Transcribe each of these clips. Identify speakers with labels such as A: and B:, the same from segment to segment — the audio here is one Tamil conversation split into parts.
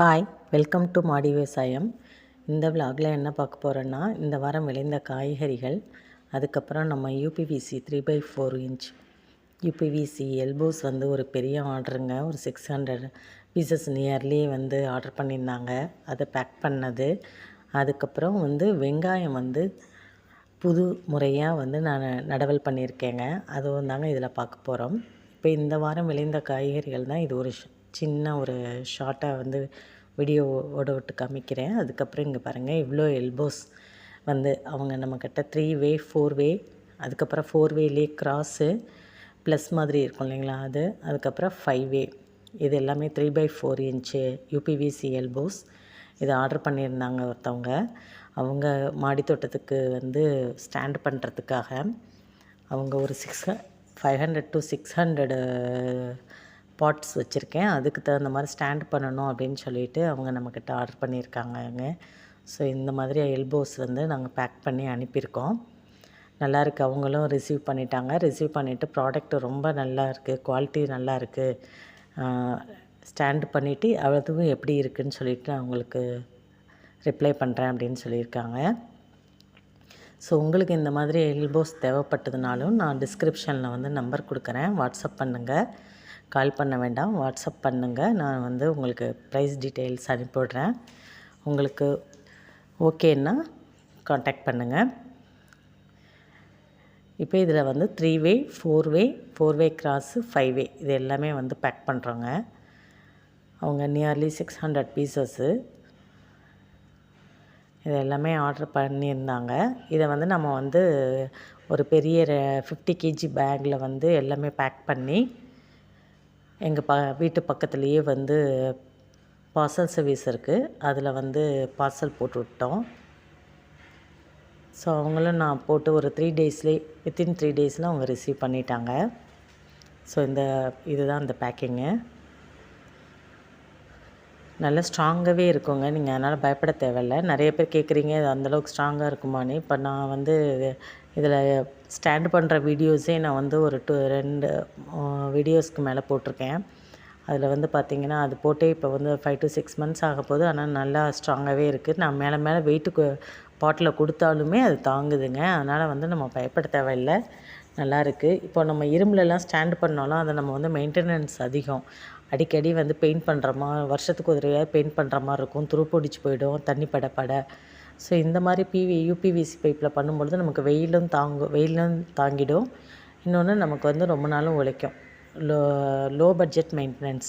A: ஹாய் வெல்கம் டு மாடி விவசாயம் இந்த விலாகில் என்ன பார்க்க போகிறோன்னா இந்த வாரம் விளைந்த காய்கறிகள் அதுக்கப்புறம் நம்ம UPVC three by four inch UPVC elbows வந்து ஒரு பெரிய ஆர்டருங்க ஒரு சிக்ஸ் ஹண்ட்ரட் பீசஸ் நியர்லி வந்து ஆர்டர் பண்ணியிருந்தாங்க. அதை பேக் பண்ணது. அதுக்கப்புறம் வந்து வெங்காயம் வந்து புது முறையாக வந்து நான் நடவல் பண்ணியிருக்கேங்க. அதுவும் தாங்க இதில் பார்க்க போகிறோம் இப்போ இந்த வாரம் விளைந்த காய்கறிகள் தான் இது ஒரு சின்ன ஒரு ஷார்ட்டாக வந்து வீடியோவோட விட்டு காமிக்கிறேன். அதுக்கப்புறம் இங்கே பாருங்கள் இவ்வளோ எல்போஸ் வந்து அவங்க நம்மக்கிட்ட த்ரீ வே ஃபோர் வே அதுக்கப்புறம் ஃபோர் வேலே கிராஸு ப்ளஸ் மாதிரி இருக்கும் இல்லைங்களா அது. அதுக்கப்புறம் ஃபைவ் வே இது எல்லாமே three by four inch UPVC elbows இதை ஆர்டர் பண்ணியிருந்தாங்க ஒருத்தவங்க. அவங்க மாடி தோட்டத்துக்கு வந்து ஸ்டாண்ட் பண்ணுறதுக்காக அவங்க ஒரு six five hundred to six hundred pots வச்சுருக்கேன். அதுக்கு தகுந்த மாதிரி ஸ்டாண்ட் பண்ணணும் அப்படின்னு சொல்லிட்டு அவங்க நம்மக்கிட்ட ஆர்டர் பண்ணியிருக்காங்கங்க ஸோ இந்த மாதிரி எல்போஸ் வந்து நாங்கள் பேக் பண்ணி அனுப்பியிருக்கோம். நல்லா இருக்குது அவங்களும் ரிசீவ் பண்ணிட்டாங்க. ரிசீவ் பண்ணிவிட்டு ப்ராடக்ட் ரொம்ப நல்லா இருக்குது குவாலிட்டி நல்லா இருக்குது ஸ்டாண்ட் பண்ணிவிட்டு அதுவும் எப்படி இருக்குதுன்னு சொல்லிட்டு நான் உங்களுக்கு ரிப்ளை பண்ணுறேன் அப்படின்னு சொல்லியிருக்காங்க. ஸோ உங்களுக்கு இந்த மாதிரி எல்போஸ் தேவைப்பட்டதுனாலும் நான் டிஸ்கிரிப்ஷனில் வந்து நம்பர் கொடுக்குறேன். வாட்ஸ்அப் பண்ணுங்கள் கால் பண்ண வேண்டாம். வாட்ஸ்அப் பண்ணுங்கள் நான் வந்து உங்களுக்கு ப்ரைஸ் டீட்டெயில்ஸ் அனுப்பிவிடுறேன். உங்களுக்கு ஓகேன்னா காண்டாக்ட் பண்ணுங்கள் இப்போ இதில் வந்து three way four way four way cross five way இது எல்லாமே வந்து பேக் பண்ணுறோங்க அவங்க நியர்லி சிக்ஸ் ஹண்ட்ரட் பீசஸ்ஸு இது எல்லாமே ஆர்டர் பண்ணியிருந்தாங்க. இதை வந்து நம்ம வந்து ஒரு பெரிய ஃபிஃப்டி கேஜி பேக்கில் வந்து எல்லாமே பேக் பண்ணி எங்கள் ப வீட்டு பக்கத்துலேயே வந்து பார்சல் சர்வீஸ் இருக்குது அதில் வந்து பார்சல் போட்டு விட்டோம். ஸோ அவங்களும் நான் போட்டு ஒரு த்ரீ டேஸ்லேயே வித்தின் த்ரீ டேஸில் அவங்க ரிசீவ் பண்ணிட்டாங்க. ஸோ இந்த இதுதான் இந்த பேக்கிங்கு நல்லா ஸ்ட்ராங்காகவே இருக்குங்க. நீங்கள் அதனால் பயப்பட தேவையில்ல. நிறைய பேர் கேட்குறீங்க இது அந்தளவுக்கு ஸ்ட்ராங்காக இருக்குமான்னு. இப்போ நான் வந்து இதில் ஸ்டாண்ட் பண்ணுற வீடியோஸே நான் வந்து ஒரு டூ ரெண்டு வீடியோஸ்க்கு மேலே போட்டிருக்கேன். அதில் வந்து பார்த்திங்கன்னா அது போட்டே இப்போ வந்து ஃபைவ் டு சிக்ஸ் மந்த்ஸ் ஆக போகுது. ஆனால் நல்லா ஸ்ட்ராங்காகவே இருக்குது நான் மேலே மேலே வெயிட்டு பாட்டில் கொடுத்தாலுமே அது தாங்குதுங்க. அதனால் வந்து நம்ம பயப்பட தேவையில்லை. நல்லா இருக்குது இப்போ நம்ம இரும்புலலாம் ஸ்டாண்ட் பண்ணாலும் அதை நம்ம வந்து மெயின்டெனன்ஸ் அதிகம். அடிக்கடி வந்து பெயிண்ட் பண்ணுற மாதிரி வருஷத்துக்கு ஒரு பெயிண்ட் பண்ணுற மாதிரி இருக்கும். துருப்பிடிச்சு போயிடும் தண்ணி படப்பட ஸோ இந்த மாதிரி பிவி யூபிவிசி பைப்பில் பண்ணும்பொழுது நமக்கு வெயிலும் தாங்கும் வெயிலும் தாங்கிடும். இன்னொன்று நமக்கு வந்து ரொம்ப நாளும் உழைக்கும். Low low budget maintenance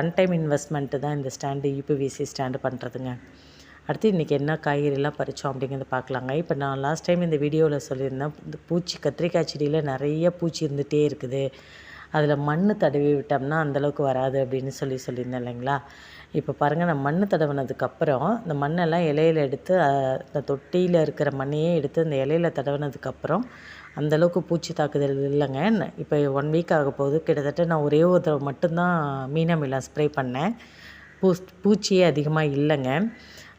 A: one time investment தான் இந்த ஸ்டாண்டு யூபிவிசி ஸ்டாண்டு பண்ணுறதுங்க அடுத்து இன்றைக்கி என்ன காய்கறிலாம் பறித்தோம் அப்படிங்கிறத பார்க்கலாங்க. இப்போ நான் லாஸ்ட் டைம் இந்த வீடியோவில் சொல்லியிருந்தேன் இந்த பூச்சி கத்திரிக்காய் செடியில் நிறைய பூச்சி இருந்துகிட்டே இருக்குது. அதில் மண் தடவி விட்டோம்னா அந்தளவுக்கு வராது அப்படின்னு சொல்லி சொல்லியிருந்தேன் இல்லைங்களா? இப்போ பாருங்கள் நான் மண் தடவினதுக்கப்புறம் இந்த மண்ணெல்லாம் இலையில எடுத்து இந்த தொட்டியில் இருக்கிற மண்ணையே எடுத்து இந்த இலையில தடவினதுக்கப்புறம் அந்தளவுக்கு பூச்சி தாக்குதல் இல்லைங்க. இப்போ ஒன் வீக் ஆக போகுது. கிட்டத்தட்ட நான் ஒரே ஒரு தடவை மட்டும்தான் மீனாமிலாம் ஸ்ப்ரே பண்ணேன். பூ பூச்சியே அதிகமாக இல்லைங்க.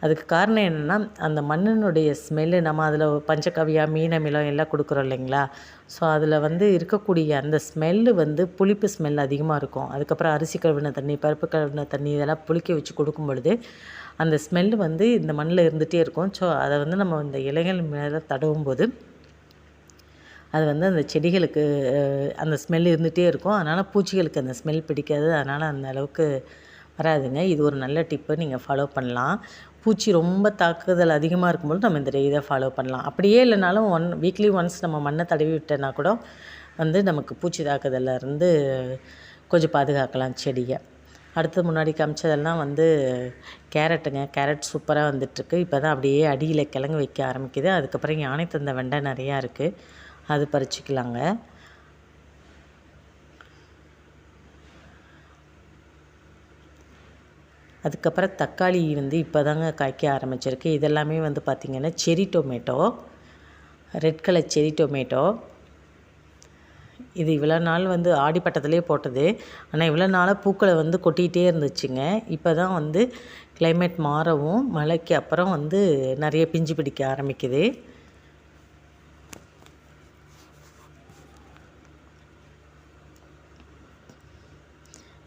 A: அதுக்கு காரணம் என்னென்னா அந்த மண்ணினுடைய ஸ்மெல்லு நம்ம அதில் பஞ்சகவியா மீனமிலம் எல்லாம் கொடுக்குறோம் இல்லைங்களா? ஸோ அதில் வந்து இருக்கக்கூடிய அந்த ஸ்மெல்லு வந்து புளிப்பு ஸ்மெல் அதிகமாக இருக்கும். அதுக்கப்புறம் அரிசி கழுவின தண்ணி பருப்பு கழுவின தண்ணி இதெல்லாம் புளிக்க வச்சு கொடுக்கும் பொழுது அந்த ஸ்மெல்லு வந்து இந்த மண்ணில் இருந்துகிட்டே இருக்கும். ஸோ அதை வந்து நம்ம இந்த இலைகள் மேலே தடவும் போது அது வந்து அந்த செடிகளுக்கு அந்த ஸ்மெல் இருந்துகிட்டே இருக்கும். அதனால் பூச்சிகளுக்கு அந்த ஸ்மெல் பிடிக்காது. அதனால் அந்த அளவுக்கு வராதுங்க. இது ஒரு நல்ல டிப்பு நீங்கள் ஃபாலோ பண்ணலாம். பூச்சி ரொம்ப தாக்குதல் அதிகமாக இருக்கும்போது நம்ம இந்த இதை ஃபாலோ பண்ணலாம். அப்படியே இல்லைனாலும் ஒன் வீக்லி ஒன்ஸ் நம்ம மண்ணை தடவி விட்டோன்னா கூட வந்து நமக்கு பூச்சி தாக்குதலில் இருந்து கொஞ்சம் பாதுகாக்கலாம் செடியை. அடுத்து முன்னாடி காமிச்சதெல்லாம் வந்து கேரட்டுங்க. கேரட் சூப்பராக வந்துட்டுருக்கு. இப்போ தான் அப்படியே அடியில் கிழங்கு வைக்க ஆரம்பிக்குது. அதுக்கப்புறம் யானை தந்த வெண்டை நிறையா இருக்குது அது பறிச்சிக்கலாங்க. அதுக்கப்புறம் தக்காளி வந்து இப்போ தாங்க காய்க்க ஆரம்பிச்சிருக்கு. இதெல்லாமே வந்து பார்த்திங்கன்னா cherry tomato red colour cherry tomato. இது இவ்வளோ நாள் வந்து ஆடிப்பட்டத்துலேயே போட்டது. ஆனால் இவ்வளோ நாளாக பூக்களை வந்து கொட்டிகிட்டே இருந்துச்சுங்க. இப்போ தான் வந்து கிளைமேட் மாறவும் மழைக்கு அப்புறம் வந்து நிறைய பிஞ்சு பிடிக்க ஆரம்பிக்குது.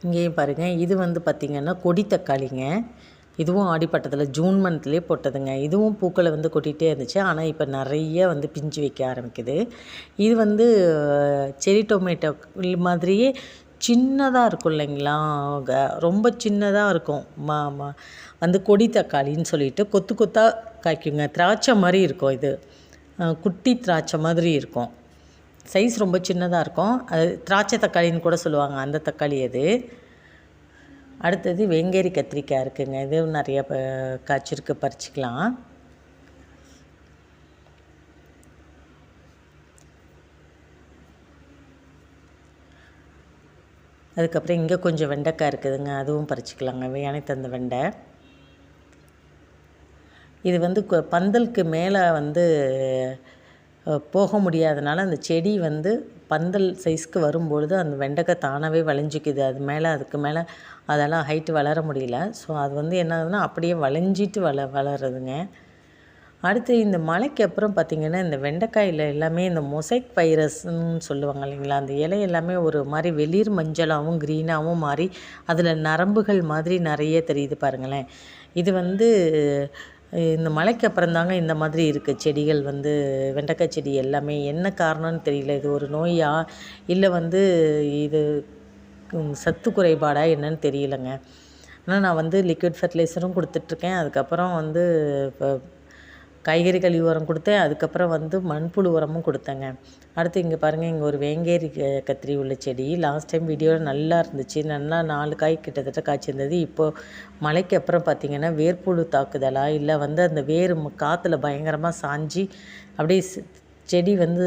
A: இங்கேயும் பாருங்கள் இது வந்து பார்த்திங்கன்னா கொடி தக்காளிங்க. இதுவும் ஆடிப்பட்டத்தில் ஜூன் மந்த்லேயே போட்டதுங்க. இதுவும் பூக்களை வந்து கொட்டிகிட்டே இருந்துச்சு. ஆனால் இப்போ நிறைய வந்து பிஞ்சு வைக்க ஆரம்பிக்குது. இது வந்து செரி டொமேட்டோ மாதிரியே சின்னதாக இருக்கும் இல்லைங்களா? க- ரொம்ப சின்னதாக இருக்கும். மா மா வந்து கொடி தக்காளின்னு சொல்லிட்டு கொத்து கொத்தாக காய்க்குங்க. திராட்சை மாதிரி இருக்கும் இது. குட்டி திராட்சை மாதிரி இருக்கும். சைஸ் ரொம்ப சின்னதாக இருக்கும். அது திராட்சை தக்காளின்னு கூட சொல்லுவாங்க. அந்த தக்காளி அது. அடுத்தது வெங்கேரி கத்திரிக்காய் இருக்குங்க. இது நிறைய காய்ச்சிருக்கு. பறிச்சுக்கலாம். அதுக்கப்புறம் இங்கே கொஞ்சம் வெண்டைக்காய் இருக்குதுங்க. அதுவும் பறிச்சுக்கலாங்க. வேணை தந்த வெண்டை. இது வந்து பந்தலுக்கு மேலே வந்து போக முடியாதனால அந்த செடி வந்து பந்தல் சைஸ்க்கு வரும்பொழுது அந்த வெண்டைக்காய் தானாகவே வளைஞ்சிக்குது அது மேலே அதுக்கு மேலே அதெல்லாம் ஹைட்டு வளர முடியல. ஸோ அது வந்து என்ன ஆகுதுன்னா அப்படியே வளைஞ்சிட்டு வள வளருதுங்க. அடுத்து இந்த மழைக்கு அப்புறம் பார்த்திங்கன்னா இந்த வெண்டைக்காயில் எல்லாமே இந்த மொசைக் வைரஸ்ன்னு சொல்லுவாங்க இல்லைங்களா? அந்த இலை எல்லாமே ஒரு மாதிரி வெளிர் மஞ்சளாகவும் க்ரீனாகவும் மாறி அதில் நரம்புகள் மாதிரி நிறைய தெரியுது பாருங்களேன். இது வந்து இந்த மழைக்கு அப்புறம் தாங்க இந்த மாதிரி இருக்குது செடிகள் வந்து வெண்டைக்காய் செடி எல்லாமே. என்ன காரணம்னு தெரியல. இது ஒரு நோயா? இல்லை வந்து இது சத்து குறைபாடா என்னன்னு தெரியலங்க. ஆனால் நான் வந்து லிக்விட் ஃபர்டிலைசரும் கொடுத்துட்ருக்கேன் அதுக்கப்புறம் வந்து இப்போ காய்கறி கழிவு உரம் கொடுத்தேன். அதுக்கப்புறம் வந்து மண்புழு உரமும் கொடுத்தேங்க. அடுத்து இங்கே பாருங்கள் இங்கே ஒரு வேங்கேரி க- கத்திரி உள்ள செடி. லாஸ்ட் டைம் வீடியோவில் நல்லா இருந்துச்சு. நல்லா நாலு காய் கிட்டத்தட்ட காய்ச்சிருந்தது. இப்போது மழைக்கு அப்புறம் பார்த்திங்கன்னா வேர்ப்புழு தாக்குதலா இல்லை வந்து அந்த வேர் காற்றுல பயங்கரமாக சாஞ்சி அப்படியே செடி வந்து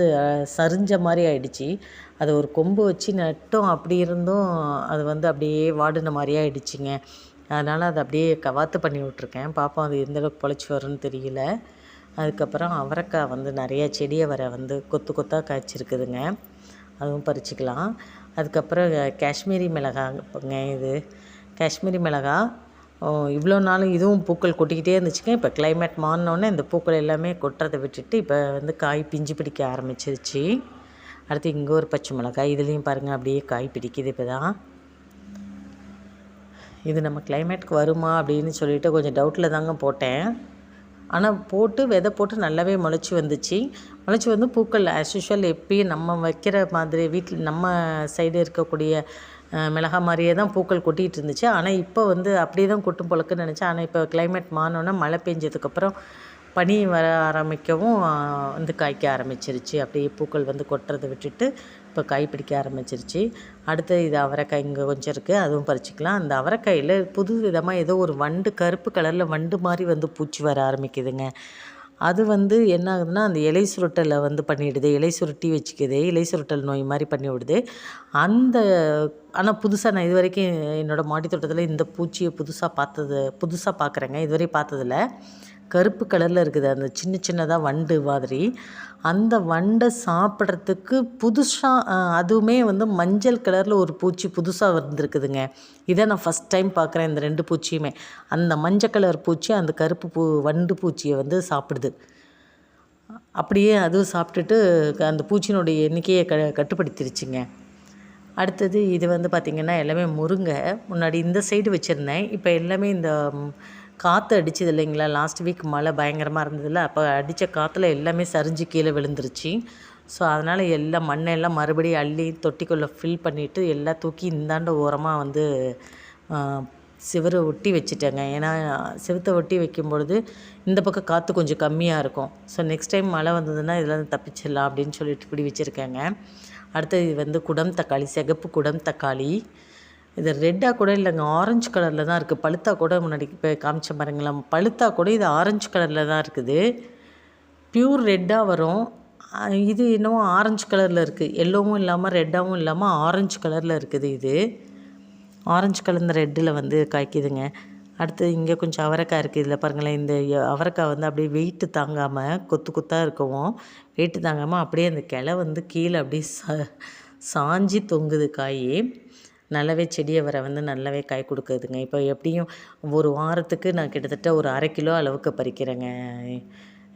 A: சரிஞ்ச மாதிரி ஆயிடுச்சு. அது ஒரு கொம்பு வச்சு நட்டும். அப்படி இருந்தும் அது வந்து அப்படியே வாடின மாதிரியே ஆயிடுச்சுங்க. அதனால் அதை அப்படியே கவாத்து பண்ணி விட்ருக்கேன் பார்ப்போம் அது எந்தளவுக்கு பொழைச்சி வரும்னு தெரியல. அதுக்கப்புறம் அவரைக்காய் வந்து நிறைய செடியை வர வந்து கொத்து கொத்தாக காய்ச்சிருக்குதுங்க. அதுவும் பறிச்சுக்கலாம். அதுக்கப்புறம் காஷ்மீரி மிளகாங்க இது. காஷ்மீரி மிளகா. இவ்வளோ நாளும் இதுவும் பூக்கள் கொட்டிக்கிட்டே இருந்துச்சுங்க. இப்போ கிளைமேட் மாறினோடனே இந்த பூக்கள் எல்லாமே கொட்டுறதை விட்டுட்டு இப்போ வந்து காய் பிஞ்சு பிடிக்க ஆரம்பிச்சிருச்சு. அடுத்து இங்கே ஒரு பச்சை மிளகாய். இதுலேயும் பாருங்கள் அப்படியே காய் பிடிக்குது இப்போ தான் இது நம்ம கிளைமேட்டுக்கு வருமா அப்படின்னு சொல்லிட்டு கொஞ்சம் டவுட்டில் தாங்க போட்டேன். ஆனால் போட்டு விதை போட்டு நல்லாவே முளைச்சி வந்துச்சு. முளைச்சி வந்து பூக்கள் ஆஸ் யூஷுவல் எப்பயும் நம்ம வைக்கிற மாதிரி வீட்டில் நம்ம சைடு இருக்கக்கூடிய மிளகா மாதிரியே தான் பூக்கள் கொட்டிகிட்டு இருந்துச்சு. ஆனால் இப்போ வந்து அப்படியே தான் கொட்டும் பொழக்குன்னு நினச்சேன். ஆனால் இப்போ கிளைமேட் மாறினோன்னா மழை பெஞ்சதுக்கப்புறம் பனி வர ஆரம்பிக்கவும் வந்து காய்க்க ஆரம்பிச்சிருச்சு. அப்படியே பூக்கள் வந்து கொட்டுறதை விட்டுட்டு இப்போ காய் பிடிக்க ஆரம்பிச்சிருச்சு. அடுத்து இது அவரைக்காய் இங்கே கொஞ்சம் இருக்குது அதுவும் பறிச்சுக்கலாம். அந்த அவரைக்காயில் புது விதமாக ஏதோ ஒரு வண்டு கருப்பு கலரில் வண்டு மாதிரி வந்து பூச்சி வர ஆரம்பிக்குதுங்க. அது வந்து என்ன ஆகுதுன்னா அந்த இலை சுருட்டலை வந்து பண்ணிவிடுது இலை சுருட்டி வச்சுக்குது. இலை சுருட்டல் நோய் மாதிரி பண்ணிவிடுது அந்த ஆனால் புதுசாக நான் இது வரைக்கும் என்னோடய மாடி தோட்டத்தில் இந்த பூச்சியை புதுசாக பார்த்தது புதுசாக பார்க்குறேங்க. இதுவரை பார்த்ததில்ல. கருப்பு கலரில் இருக்குது. அந்த சின்ன சின்னதாக வண்டு மாதிரி. அந்த வண்டை சாப்பிட்றதுக்கு புதுசாக அதுவுமே வந்து மஞ்சள் கலரில் ஒரு பூச்சி புதுசாக வந்திருக்குதுங்க. இதை நான் ஃபஸ்ட் டைம் பார்க்குறேன் இந்த ரெண்டு பூச்சியுமே. அந்த மஞ்சள் கலர் பூச்சி அந்த கருப்பு பூ வண்டு பூச்சியை வந்து சாப்பிடுது. அப்படியே அதுவும் சாப்பிட்டுட்டு அந்த பூச்சியினுடைய எண்ணிக்கையை க கட்டுப்படுத்திருச்சுங்க. அடுத்தது இது வந்து பார்த்திங்கன்னா எல்லாமே முருங்கை. முன்னாடி இந்த சைடு வச்சுருந்தேன். இப்போ எல்லாமே இந்த காற்று அடிச்சது இல்லைங்களா? லாஸ்ட் வீக் மழை பயங்கரமாக இருந்ததில்ல அப்போ அடித்த காற்றுல எல்லாமே சரிஞ்சு கீழே விழுந்துருச்சு. ஸோ அதனால் எல்லா மண்ணெல்லாம் மறுபடியும் அள்ளி தொட்டிக்குள்ளே ஃபில் பண்ணிவிட்டு எல்லாம் தூக்கி இந்தாண்ட ஓரமாக வந்து சிவரை ஒட்டி வச்சுட்டேங்க. ஏன்னா சிவத்தை ஒட்டி வைக்கும் பொழுது இந்த பக்கம் காற்று கொஞ்சம் கம்மியாக இருக்கும். ஸோ நெக்ஸ்ட் டைம் மழை வந்ததுன்னா இதில் தப்பிச்சிடலாம் அப்படின்னு சொல்லிட்டு இப்படி வச்சுருக்கேங்க. அடுத்தது வந்து குடம் தக்காளி சிகப்பு குடம் தக்காளி. இது ரெட்டாக கூட இல்லைங்க ஆரஞ்சு கலரில் தான் இருக்குது பழுத்தா கூட முன்னாடி இப்போ காமிச்ச பாருங்களேன். பழுத்தா கூட இது ஆரஞ்சு கலரில் தான் இருக்குது. பியூர் ரெட்டாக வரும். இது என்னவோ ஆரஞ்சு கலரில் இருக்குது எல்லோவும் இல்லாமல் ரெட்டாகவும் இல்லாமல் ஆரஞ்சு கலரில் இருக்குது இது. ஆரஞ்சு கலந்த ரெட்டில் வந்து காய்க்குதுங்க. அடுத்து இங்கே கொஞ்சம் அவரைக்காய் இருக்குது இதில் பாருங்களேன் இந்த அவரைக்காய் வந்து அப்படியே வெயிட்டு தாங்காமல் கொத்து கொத்தாக இருக்கவும் வெயிட்டு தாங்காமல் அப்படியே அந்த கிளை வந்து கீழே அப்படியே சா சாஞ்சி தொங்குது காய். நல்லாவே செடியை வர வந்து நல்லாவே காய் கொடுக்குதுங்க. இப்போ எப்படியும் ஒரு வாரத்துக்கு நான் கிட்டத்தட்ட ஒரு அரை கிலோ அளவுக்கு பறிக்கிறேங்க.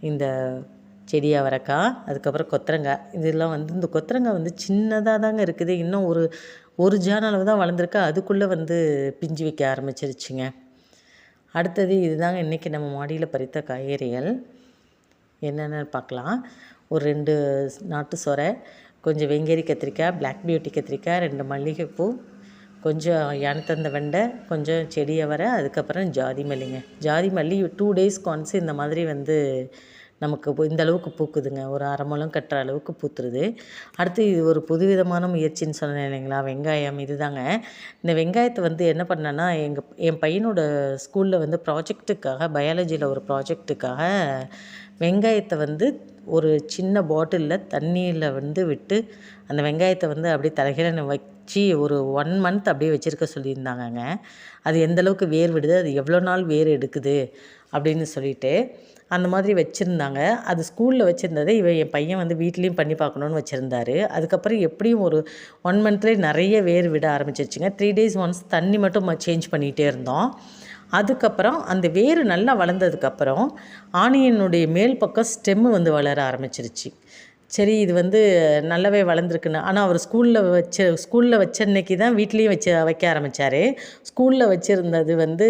A: இந்த செடி அவரைக்காய் அதுக்கப்புறம் கொத்தரங்காய். இதெல்லாம் வந்து இந்த கொத்தரங்காய் வந்து சின்னதாக தாங்க இருக்குது. இன்னும் ஒரு ஒரு ஜான் அளவு தான் வளர்ந்துருக்கு. அதுக்குள்ளே வந்து பிஞ்சு வைக்க ஆரம்பிச்சிருச்சுங்க. அடுத்தது இதுதாங்க இன்றைக்கி நம்ம மாடியில் பறித்த காய்கறிகள். என்னென்னு பார்க்கலாம். ஒரு ரெண்டு நாட்டு சொரை கொஞ்சம் வெங்கேரி கத்திரிக்காய் பிளாக் பியூட்டி கத்திரிக்காய் ரெண்டு மல்லிகைப்பூ கொஞ்சம் இனத்தந்த வெண்டை கொஞ்சம் செடியை வர அதுக்கப்புறம் ஜாதி மல்லிங்க. ஜாதி மல்லி டூ டேஸ்க்கு ஒன்ஸ் இந்த மாதிரி வந்து நமக்கு இந்த அளவுக்கு பூக்குதுங்க. ஒரு அரை முழம் கட்டுற அளவுக்கு பூத்துருது. அடுத்து இது ஒரு புதுவிதமான முயற்சின்னு சொன்னேன் இல்லைங்களா? வெங்காயம் இதுதாங்க. இந்த வெங்காயத்தை வந்து என்ன பண்ணேன்னா எங்கள் என் பையனோட ஸ்கூலில் வந்து ப்ராஜெக்ட்டுக்காக பயாலஜியில் ஒரு ப்ராஜெக்ட்டுக்காக வெங்காயத்தை வந்து ஒரு சின்ன பாட்டிலில் தண்ணியில் வந்து விட்டு அந்த வெங்காயத்தை வந்து அப்படியே தலைகீழ வச்சு ஒரு ஒன் மந்த் அப்படியே வச்சுருக்க சொல்லியிருந்தாங்கங்க. அது எந்தளவுக்கு வேர் விடுது அது எவ்வளோ நாள் வேர் எடுக்குது அப்படின்னு சொல்லிட்டு அந்த மாதிரி வச்சுருந்தாங்க. அது ஸ்கூலில் வச்சுருந்ததை இவன் என் பையன் வந்து வீட்லேயும் பண்ணி பார்க்கணுன்னு வச்சுருந்தாரு. அதுக்கப்புறம் எப்படியும் ஒரு ஒன் மந்த்லேயே நிறைய வேர் விட ஆரம்பிச்சிருச்சுங்க. த்ரீ டேஸ் ஒன்ஸ் தண்ணி மட்டும் சேஞ்ச் பண்ணிகிட்டே இருந்தோம். அதுக்கப்புறம் அந்த வேர் நல்லா வளர்ந்ததுக்கப்புறம் ஆனியனுடைய மேல் பக்கம் ஸ்டெம்மு வந்து வளர ஆரம்பிச்சிருச்சு. சரி இது வந்து நல்லாவே வளர்ந்துருக்குன்னு. ஆனால் அவர் ஸ்கூலில் வச்ச ஸ்கூலில் வச்ச அன்னைக்கு தான் வீட்லேயும் வச்சு வைக்க ஆரம்பித்தார் ஸ்கூலில் வச்சுருந்தது வந்து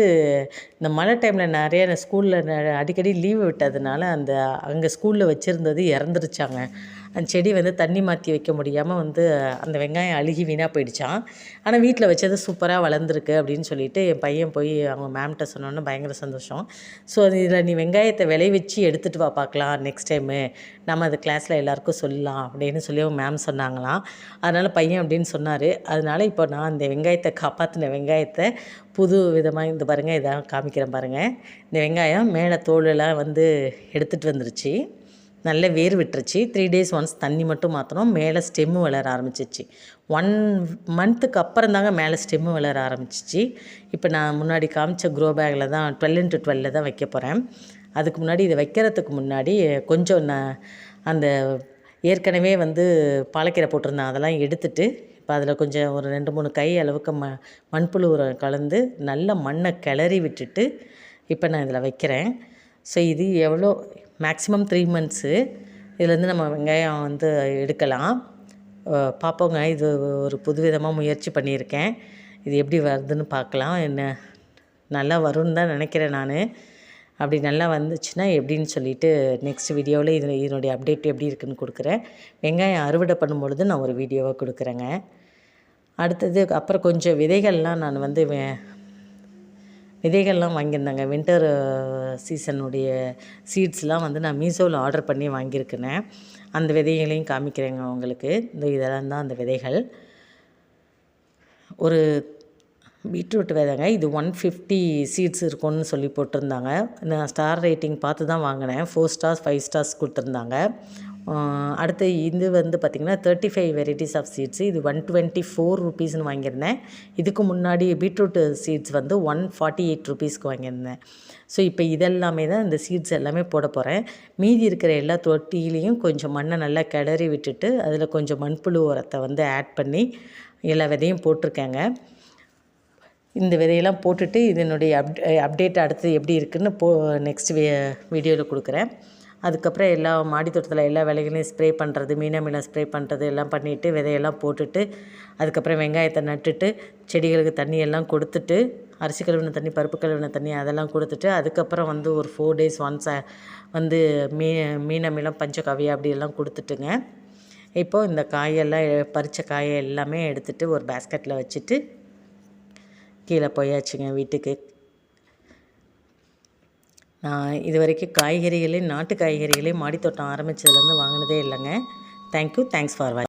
A: இந்த மழை டைமில் நிறைய ஸ்கூலில் அடிக்கடி லீவு விட்டதுனால அந்த அங்கே ஸ்கூலில் வச்சுருந்தது இறந்துருச்சாங்க. அந்த செடி வந்து தண்ணி மாற்றி வைக்க முடியாமல் வந்து அந்த வெங்காயம் அழுகி வீணாக போயிடுச்சான் ஆனால் வீட்டில் வச்சது சூப்பராக வளர்ந்துருக்கு அப்படின்னு சொல்லிட்டு என் பையன் போய் அவங்க மேம்கிட்ட சொன்னோன்னே பயங்கர சந்தோஷம். ஸோ இதில் நீ வெங்காயத்தை விளை வச்சு எடுத்துகிட்டு வா பார்க்கலாம் நெக்ஸ்ட் டைமு நம்ம அது கிளாஸில் எல்லாருக்கும் சொல்லலாம் அப்படின்னு சொல்லி அவங்க மேம் சொன்னாங்களாம். அதனால் பையன் அப்படின்னு சொன்னார். அதனால் இப்போ நான் அந்த வெங்காயத்தை காப்பாற்றின வெங்காயத்தை புது விதமாக இந்த பாருங்கள் இதான் காமிக்கிறேன் பாருங்கள் இந்த வெங்காயம் மேலே தோலெல்லாம் வந்து எடுத்துகிட்டு வந்துருச்சு. நல்ல வேர் விட்டுருச்சு. த்ரீ டேஸ் ஒன்ஸ் தண்ணி மட்டும் மாற்றணும் மேலே ஸ்டெம்மு வளர ஆரம்பிச்சிச்சு. ஒன் மந்த்துக்கு அப்புறம் தாங்க மேலே ஸ்டெம்மு வளர ஆரம்பிச்சிச்சு. இப்போ நான் முன்னாடி காமிச்ச க்ரோ பேக்கில் தான் டுவெல் இன்ட்டு டுவெல்ல தான் வைக்க போகிறேன் அதுக்கு முன்னாடி இதை வைக்கிறதுக்கு முன்னாடி கொஞ்சம் நான் அந்த ஏற்கனவே வந்து பாலக்கீரை போட்டிருந்தேன். அதெல்லாம் எடுத்துட்டு இப்போ அதில் கொஞ்சம் ஒரு ரெண்டு மூணு கை அளவுக்கு ம மண்புழு உரம் கலந்து நல்ல மண்ணை கிளறி விட்டுட்டு இப்போ நான் இதில் வைக்கிறேன். ஸோ இது எவ்வளோ மேக்ஸிமம் த்ரீ மந்த்ஸு இதுலேருந்து நம்ம வெங்காயம் வந்து எடுக்கலாம். பார்ப்போங்க இது ஒரு புதுவிதமாக முயற்சி பண்ணியிருக்கேன். இது எப்படி வருதுன்னு பார்க்கலாம். என்ன நல்லா வரும்னு தான் நினைக்கிறேன் நான். அப்படி நல்லா வந்துச்சுன்னா எப்படின்னு சொல்லிட்டு நெக்ஸ்ட் வீடியோவில் இது இதனுடைய அப்டேட் எப்படி இருக்குதுன்னு கொடுக்குறேன். வெங்காயம் அறுவடை பண்ணும்பொழுது நான் ஒரு வீடியோவை கொடுக்குறேங்க. அடுத்தது அப்புறம் கொஞ்சம் விதைகள்லாம் நான் வந்து விதைகள்லாம் வாங்கியிருந்தாங்க. வின்டர் சீசனுடைய சீட்ஸ்லாம் வந்து நான் மீஷோவில் ஆர்டர் பண்ணி வாங்கியிருக்கினேன் அந்த விதைகளையும் காமிக்கிறேங்க உங்களுக்கு. இந்த இதெல்லாம் தான் அந்த விதைகள். ஒரு பீட்ரூட் விதைங்க. இது ஒன் ஃபிஃப்டி சீட்ஸ் இருக்கும்னு சொல்லி போட்டிருந்தாங்க. நான் ஸ்டார் ரேட்டிங் பார்த்து தான் வாங்கினேன். ஃபோர் ஸ்டார்ஸ் ஃபைவ் ஸ்டார்ஸ் கொடுத்துருந்தாங்க. அடுத்து இது வந்து பார்த்திங்கன்னா thirty five varieties of seeds இது ஒன் டுவெண்ட்டி ஃபோர் ருபீஸ்னு வாங்கியிருந்தேன். இதுக்கு முன்னாடி பீட்ரூட் சீட்ஸ் வந்து ஒன் ஃபார்ட்டி எயிட் ருபீஸ்க்கு வாங்கியிருந்தேன். ஸோ இப்போ இதெல்லாமே தான் இந்த சீட்ஸ் எல்லாமே போட போகிறேன் மீதி இருக்கிற எல்லா தொட்டிலையும் கொஞ்சம் மண்ணை நல்லா கிளறி விட்டுட்டு அதில் கொஞ்சம் மண்புழு உரத்தை வந்து ஆட் பண்ணி எல்லா விதையும் போட்டிருக்கேங்க. இந்த விதையெல்லாம் போட்டுட்டு இதனுடைய அப் அப்டேட் அடுத்து எப்படி இருக்குதுன்னு போ நெக்ஸ்ட் வீடியோவில் கொடுக்குறேன். அதுக்கப்புறம் எல்லா மாடி தோட்டத்தில் எல்லா வேலைகளையும் ஸ்ப்ரே பண்ணுறது மீனமிலம் ஸ்ப்ரே பண்ணுறது எல்லாம் பண்ணிவிட்டு விதையெல்லாம் போட்டுட்டு அதுக்கப்புறம் வெங்காயத்தை நட்டுட்டு செடிகளுக்கு தண்ணி எல்லாம் கொடுத்துட்டு அரிசி கழுவின தண்ணி பருப்பு கழுவின தண்ணி அதெல்லாம் கொடுத்துட்டு அதுக்கப்புறம் வந்து ஒரு ஃபோர் டேஸ் ஒன்ஸ் வந்து மீ மீனமிலம் பஞ்சகாவியா அப்படி எல்லாம் கொடுத்துட்டுங்க. இப்போது இந்த காயெல்லாம் பறித்த காயை எல்லாமே எடுத்துகிட்டு ஒரு பேஸ்கெட்டில் வச்சுட்டு கீழே போயாச்சுங்க வீட்டுக்கு. நான் இது வரைக்கும் காய்கறிகளே நாட்டு காய்கறிகளே மாடித்தோட்டம் ஆரம்பித்ததுலேருந்து வாங்கினதே இல்லைங்க. Thank you thanks for watch